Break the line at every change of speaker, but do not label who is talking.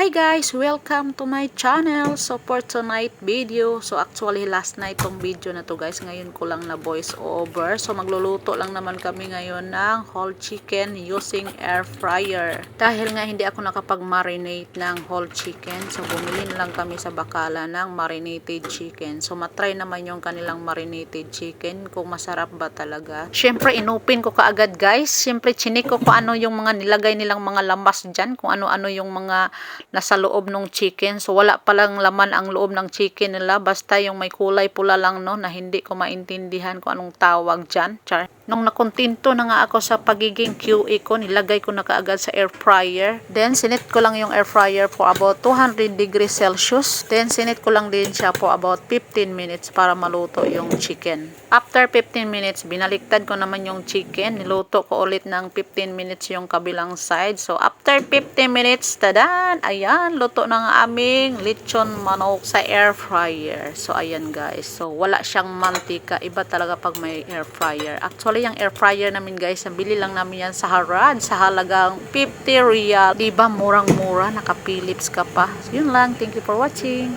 Hi guys! Welcome to my channel. So for tonight video, so actually last night tong video na to guys. Ngayon ko lang na voice over. So magluluto lang naman kami ngayon ng whole chicken using air fryer. Dahil nga hindi ako nakapag-marinate ng whole chicken. So bumili lang kami sa bakala ng marinated chicken. So matry naman yung kanilang marinated chicken kung masarap ba talaga. Siyempre inupin ko kaagad guys. Siyempre chinik ko kung ano yung mga nilagay nilang mga lamas dyan. Kung ano-ano yung mga nasa loob ng chicken. So wala palang laman ang loob ng chicken nila. Basta yung may kulay pula lang no na hindi ko maintindihan kung anong tawag dyan. Char. Nung nakontinto na nga ako sa pagiging QA ko, nilagay ko na kaagad sa air fryer. Then sinit ko lang yung air fryer for about 200 degrees Celsius. Then sinit ko lang din siya for about 15 minutes para maluto yung chicken. After 15 minutes, binaliktad ko naman yung chicken. Niluto ko ulit ng 15 minutes yung kabilang side. So after 15 minutes, tadan! Ayan, luto ng aming lechon manok sa air fryer. So ayan guys. So wala siyang mantika. Iba talaga pag may air fryer. Actually, yung air fryer namin guys, nabili lang namin yan sa Harad sa halagang 50 real. Diba, murang-mura. Naka-Philips ka pa. So, yun lang. Thank you for watching.